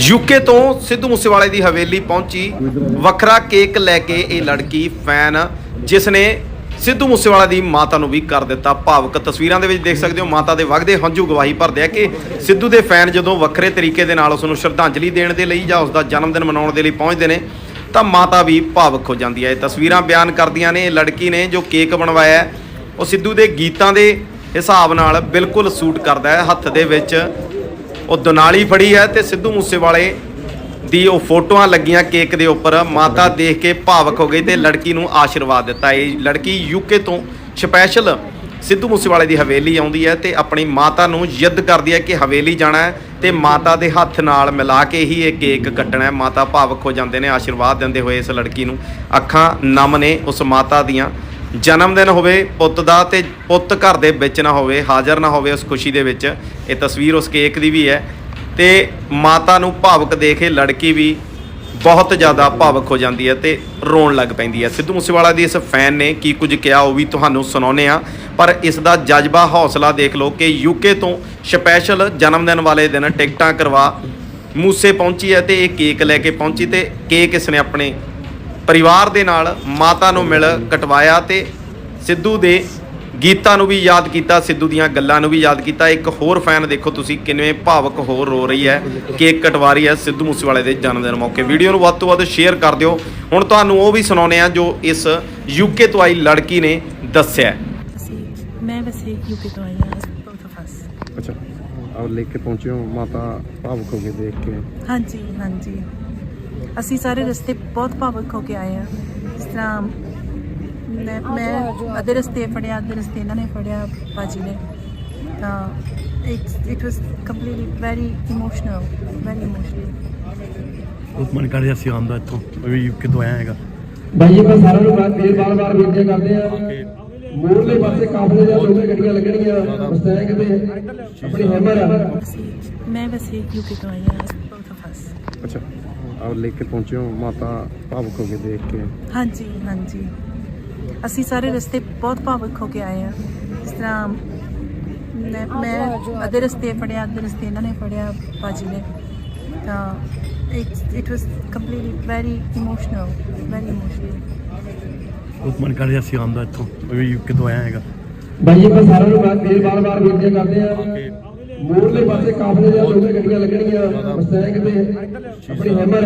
UK ਤੋਂ ਸਿੱਧੂ ਮੂਸੇਵਾਲੇ ਦੀ ਹਵੇਲੀ ਪਹੁੰਚੀ। ਵੱਖਰਾ ਕੇਕ ਲੈ ਕੇ ਇਹ ਲੜਕੀ ਫੈਨ, ਜਿਸ ਨੇ ਸਿੱਧੂ ਮੂਸੇਵਾਲਾ ਦੀ ਮਾਤਾ ਨੂੰ ਵੀ ਕਰ ਦਿੱਤਾ ਭਾਵਕ। ਤਸਵੀਰਾਂ ਦੇ ਵਿੱਚ ਦੇਖ ਸਕਦੇ ਹੋ, ਮਾਤਾ ਦੇ ਵਗਦੇ ਹੰਝੂ ਗਵਾਹੀ ਭਰਦੇ ਆ ਕਿ ਸਿੱਧੂ ਦੇ ਫੈਨ ਜਦੋਂ ਵੱਖਰੇ ਤਰੀਕੇ ਦੇ ਨਾਲ ਉਸ ਨੂੰ ਸ਼ਰਧਾਂਜਲੀ ਦੇਣ ਦੇ ਲਈ ਜਾਂ ਉਸ ਦਾ ਜਨਮ ਦਿਨ ਮਨਾਉਣ ਦੇ ਲਈ ਪਹੁੰਚਦੇ ਨੇ, ਤਾਂ ਮਾਤਾ ਵੀ ਭਾਵਕ ਹੋ ਜਾਂਦੀ ਹੈ। ਇਹ ਤਸਵੀਰਾਂ ਬਿਆਨ ਕਰਦੀਆਂ ਨੇ ਇਹ ਲੜਕੀ ਨੇ ਜੋ ਕੇਕ ਬਣਵਾਇਆ ਉਹ ਸਿੱਧੂ ਦੇ ਗੀਤਾਂ ਦੇ ਹਿਸਾਬ ਨਾਲ ਬਿਲਕੁਲ ਸੂਟ ਕਰਦਾ ਹੈ, ਹੱਥ ਦੇ ਵਿੱਚ ਉਹ ਦੁਨਾਲੀ ਫੜੀ ਹੈ ਤੇ ਸਿੱਧੂ ਮੂਸੇਵਾਲੇ ਦੀ ਉਹ ਫੋਟੋਆਂ ਲੱਗੀਆਂ ਕੇਕ ਦੇ ਉੱਪਰ। ਮਾਤਾ ਦੇਖ ਕੇ ਭਾਵਕ ਹੋ ਗਈ ਤੇ ਲੜਕੀ ਨੂੰ ਆਸ਼ੀਰਵਾਦ ਦਿੱਤਾ। ਇਹ ਲੜਕੀ ਯੂਕੇ ਤੋਂ ਸਪੈਸ਼ਲ ਸਿੱਧੂ ਮੂਸੇਵਾਲੇ ਦੀ ਹਵੇਲੀ ਆਉਂਦੀ ਹੈ ਤੇ ਆਪਣੀ ਮਾਤਾ ਨੂੰ ਯਿੱਦ ਕਰਦੀ ਹੈ ਕਿ ਹਵੇਲੀ ਜਾਣਾ ਹੈ ਤੇ ਮਾਤਾ ਦੇ ਹੱਥ ਨਾਲ ਮਿਲਾ ਕੇ ਹੀ ਇਹ ਕੇਕ ਕੱਟਣਾ ਹੈ। ਮਾਤਾ ਭਾਵਕ ਹੋ ਜਾਂਦੇ ਨੇ, ਆਸ਼ੀਰਵਾਦ ਦਿੰਦੇ ਹੋਏ ਇਸ ਲੜਕੀ ਨੂੰ। ਅੱਖਾਂ ਨਮ ਨੇ ਉਸ ਮਾਤਾ ਦੀਆਂ। ਜਨਮ ਦਿਨ ਹੋਵੇ, ਪੁੱਤ ਦਾ ਤੇ ਪੁੱਤ ਘਰ ਦੇ ਵਿੱਚ ਨਾ ਹੋਵੇ, ਹਾਜ਼ਰ ਨਾ ਹੋਵੇ ਉਸ ਖੁਸ਼ੀ ਦੇ ਵਿੱਚ, ਇਹ ਤਸਵੀਰ ਉਸ ਕੇਕ ਦੀ ਵੀ ਹੈ। ਤੇ ਮਾਤਾ ਨੂੰ ਭਾਵਕ ਦੇਖ ਕੇ ਲੜਕੀ ਵੀ ਬਹੁਤ ਜ਼ਿਆਦਾ ਭਾਵਕ ਹੋ ਜਾਂਦੀ ਹੈ ਤੇ ਰੋਣ ਲੱਗ ਪੈਂਦੀ ਹੈ। ਸਿੱਧੂ ਮੂਸੇਵਾਲਾ ਦੀ ਇਸ ਫੈਨ ਨੇ ਕੀ ਕੁਝ ਕਿਹਾ ਉਹ ਵੀ ਤੁਹਾਨੂੰ ਸੁਣਾਉਨੇ ਆ ਪਰ ਇਸ ਦਾ ਜਜ਼ਬਾ ਹੌਸਲਾ ਦੇਖ ਲਓ ਕਿ ਯੂਕੇ ਤੋਂ ਸਪੈਸ਼ਲ ਜਨਮ ਦਿਨ ਵਾਲੇ ਦਿਨ ਟਿਕਟਾਂ ਕਰਵਾ ਮੂਸੇ ਪਹੁੰਚੀ ਹੈ ਤੇ ਇਹ ਕੇਕ ਲੈ ਕੇ ਪਹੁੰਚੀ ਤੇ ਕੇਕ ਇਸ ਨੇ ਆਪਣੇ ਪਰਿਵਾਰ ਦੇ ਨਾਲ ਮਾਤਾ ਨੂੰ ਮਿਲ ਕਟਵਾਇਆ ਤੇ ਸਿੱਧੂ ਦੇ ਗੀਤਾਂ ਨੂੰ ਵੀ ਯਾਦ ਕੀਤਾ ਸਿੱਧੂ ਦੀਆਂ ਗੱਲਾਂ ਨੂੰ ਵੀ ਯਾਦ ਕੀਤਾ। ਇੱਕ ਹੋਰ ਫੈਨ ਦੇਖੋ ਤੁਸੀਂ ਕਿੰਨੇ ਭਾਵਕ ਹੋਰ ਰੋ ਰਹੀ ਹੈ। ਕੇਕ ਕਟਵਾ ਰਹੀ ਹੈ ਸਿੱਧੂ ਮੂਸੇਵਾਲੇ ਦੇ ਜਨਮ ਦਿਨ ਮੌਕੇ। ਵੀਡੀਓ ਨੂੰ ਵੱਧ ਤੋਂ ਵੱਧ ਸ਼ੇਅਰ ਕਰ ਦਿਓ। ਹੁਣ ਤੁਹਾਨੂੰ ਉਹ ਵੀ ਸੁਣਾਉਨੇ ਆ ਜੋ ਇਸ ਯੂਕੇ ਤੋਂ ਆਈ ਲੜਕੀ ਨੇ ਦੱਸਿਆ। ਮੈਂ ਵੈਸੇ ਯੂਕੇ ਤੋਂ ਆਈ ਹਾਂ of us ਅੱਛਾ। ਆਪ ਲੈ ਕੇ ਪਹੁੰਚੇ ਹੋ ਮਾਤਾ ਭਾਵੁਕ ਹੋ ਕੇ ਦੇਖ ਕੇ। ਹਾਂਜੀ ਹਾਂਜੀ। ਅਸੀਂ ਸਾਰੇ ਰਸਤੇ ਬਹੁਤ ਭਾਵਕ ਹੋ ਕੇ ਆਏ ਹਾਂ। ਇਸ ਤਰ੍ਹਾਂ ਮੈਂ ਮੈਂ ਅੱਧੇ ਰਸਤੇ ਫੜਿਆ ਅੱਧੇ ਰਸਤੇ ਇਹਨਾਂ ਨੇ ਫੜਿਆ ਬਾਜੀ ਨੇ। ਤਾਂ it it was completely very emotional very emotional ਬਹੁਤ ਮਨ ਕਰ ਰਿਹਾ ਸੀ ਆਉਣ ਦਾ ਇੱਥੋਂ ਮੈਂ ਵੀ ਤੋਂ ਆਇਆ ਹੈਗਾ। ਭਾਈ ਆਪਾਂ ਸਾਰਿਆਂ ਨੂੰ ਬਾਤ ਫੇਰ ਬਾਰ-ਬਾਰ ਬੇਨਤੀ ਕਰਦੇ ਆ ਮੂਹਰਲੇ ਪਾਸੇ ਕਾਫਲੇ ਦੀਆਂ ਦੋਵੇਂ ਗੱਡੀਆਂ ਲੱਗਣਗੀਆਂ। ਮਸਤੈਂਗ ਤੇ ਆਪਣੀ ਹੈਮਰ ਆ। ਅਸੀਂ ਮੈਂ ਵੈਸੇ ਯੂਕੇ ਤੋਂ ਆਈ ਹਾਂ both of us ਅੱਛਾ। ਆਪ ਲੈ ਕੇ ਪਹੁੰਚੇ ਹੋ ਮਾਤਾ ਭਾਵੁਕ ਹੋ ਕੇ ਦੇਖ ਕੇ। ਹਾਂਜੀ ਹਾਂਜੀ। ਅਸੀਂ ਸਾਰੇ ਰਸਤੇ ਬਹੁਤ ਭਾਵਕ ਹੋ ਕੇ ਆਏ ਹਾਂ। ਇਸ ਤਰ੍ਹਾਂ ਮੈਂ ਮੈਂ ਅੱਧੇ ਰਸਤੇ ਫੜਿਆ ਅੱਧੇ ਰਸਤੇ ਇਹਨਾਂ ਨੇ ਫੜਿਆ ਬਾਜੀ ਨੇ। ਤਾਂ it it was completely very emotional very emotional ਬਹੁਤ ਮਨ ਕਰ ਰਿਹਾ ਸੀ ਆਉਣ ਦਾ ਇੱਥੋਂ ਵੀ ਯੂਕੇ ਤੋਂ ਆਇਆ ਹੈਗਾ। ਭਾਈ ਆਪਾਂ ਸਾਰਿਆਂ ਨੂੰ ਬਾਤ ਫੇਰ ਬਾਰ-ਬਾਰ ਬੇਨਤੀ ਕਰਦੇ ਆ ਮੂਹਰਲੇ ਪਾਸੇ ਕਾਫਲੇ ਦੀਆਂ ਦੋਵੇਂ ਗੱਡੀਆਂ ਲੱਗਣਗੀਆਂ। ਮਸਤੈਂਗ ਤੇ ਆਪਣੀ ਹੈਮਰ